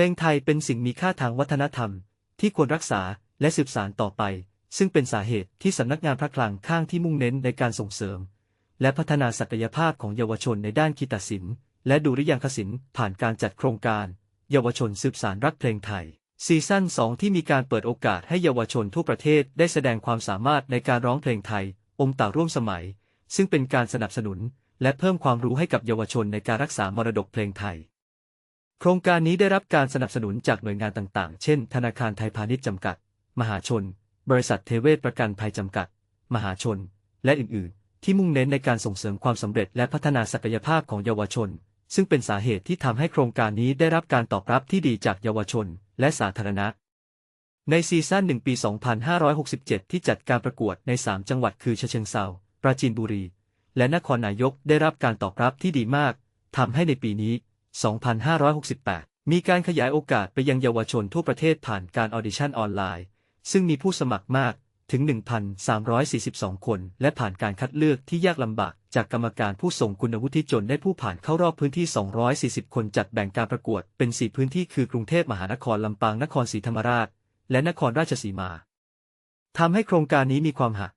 พลงไทยเป็นสิ่งมีค่าทางวัฒนธรรม ที่ควรรักษาและสืบสานต่อไป ซึ่งเป็นสาเหตุที่สำนักงานพระคลังข้างที่มุ่งเน้นในการส่งเสริม และพัฒนาศักยภาพของเยาวชนในด้านคีตศิลป์และดุริยางคศิลป์ผ่านการจัดโครงการ เยาวชนสืบสานรักเพลงไทย ซีซั่น 2 ที่มีการเปิดโอกาสให้เยาวชนทั่วประเทศได้แสดงความสามารถในการร้องเพลงไทย อมตะร่วมสมัย ซึ่งเป็นการสนับสนุน และเพิ่มความรู้ให้กับเยาวชนในการรักษามรดกเพลงไทย โครงการนี้ได้รับการสนับสนุนจากหน่วยงานต่างๆ เช่น ธนาคารไทยพาณิชย์จำกัด มหาชน บริษัทเทเวศประกันภัยจำกัด มหาชน และอื่น ๆ ที่มุ่งเน้นในการส่งเสริมความสำเร็จและพัฒนาศักยภาพของเยาวชน ซึ่งเป็นสาเหตุที่ทำให้โครงการนี้ได้รับการตอบรับที่ดีจากเยาวชน และสาธารณะ ในซีซั่น1ปี 2567 ที่จัดการประกวดใน 3 จังหวัดคือเชิงเทราปราจีนบุรี และนครนายกได้รับการตอบรับที่ดีมากทำให้ในปีนี้ 2568 มีการขยายโอกาสไปยังเยาวชนทั่วประเทศผ่านการออดิชั่นออนไลน์ ซึ่งมีผู้สมัครมากถึง 1,342 คน และผ่านการคัดเลือกที่ยากลำบาก จากกรรมการผู้ทรงคุณวุฒิจนได้ผู้ผ่านเข้ารอบพื้นที่ 240 คนจัดแบ่งการประกวดเป็น 4 พื้นที่คือกรุงเทพมหานคร ลำปาง นครศรีธรรมราช และนครราชสีมา ทำให้โครงการนี้มีความหะ